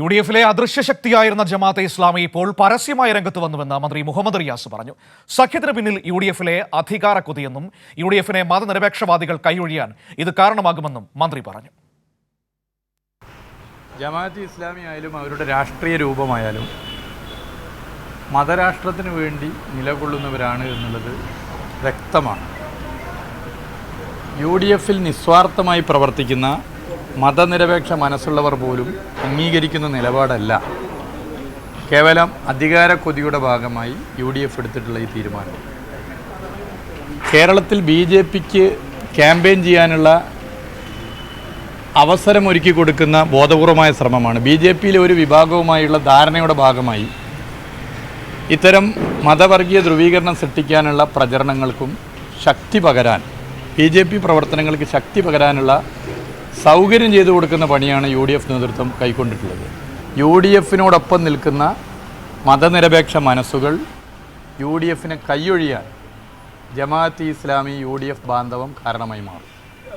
U D എഫിലെ അദൃശ്യ ശക്തിയായിരുന്ന ജമാഅത്തെ ഇസ്ലാമി ഇപ്പോൾ പരസ്യമായ രംഗത്ത് വന്നുവെന്ന് മന്ത്രി മുഹമ്മദ് റിയാസ് പറഞ്ഞു. സഖ്യത്തിന് പിന്നിൽ യു ഡി എഫിലെ അധികാര കുതിയെന്നും യു ഡി എഫിനെ മതനിരപേക്ഷവാദികൾ കൈയൊഴിയാൻ ഇത് കാരണമാകുമെന്നും മന്ത്രി പറഞ്ഞു. ജമാഅത്ത് ഇസ്ലാമി ആയാലും അവരുടെ രാഷ്ട്രീയ രൂപമായാലും മതരാഷ്ട്രത്തിന് വേണ്ടി നിലകൊള്ളുന്നവരാണ് എന്നുള്ളത് വ്യക്തമാണ്. യു ഡി എഫിൽ നിസ്വാർത്ഥമായി പ്രവർത്തിക്കുന്ന മതനിരപേക്ഷ മനസ്സുള്ളവർ പോലും അംഗീകരിക്കുന്ന നിലപാടല്ല. കേവലം അധികാര കൊതിയുടെ ഭാഗമായി യു ഡി എഫ് എടുത്തിട്ടുള്ള ഈ തീരുമാനം. കേരളത്തിൽ ബി ജെ പിക്ക് ക്യാമ്പയിൻ ചെയ്യാനുള്ള അവസരമൊരുക്കി കൊടുക്കുന്ന ബോധപൂർവമായ ശ്രമമാണ്. ബി ജെ പിയിലെ ഒരു വിഭാഗവുമായുള്ള ധാരണയുടെ ഭാഗമായി ഇത്തരം മതവർഗീയ ധ്രുവീകരണം സൃഷ്ടിക്കാനുള്ള പ്രചരണങ്ങൾക്കും ശക്തി പകരാൻ ബി ജെ പി പ്രവർത്തനങ്ങൾക്ക് ശക്തി പകരാനുള്ള സൗകര്യം ചെയ്തു കൊടുക്കുന്ന പണിയാണ് യു ഡി എഫ് നേതൃത്വം കൈക്കൊണ്ടിട്ടുള്ളത്. യു ഡി എഫിനോടൊപ്പം നിൽക്കുന്ന മതനിരപേക്ഷ മനസ്സുകൾ യു ഡി എഫിനെ കൈയൊഴിയാൻ Jamaat Islami U D F ബാന്ധവം കാരണമായി മാറും.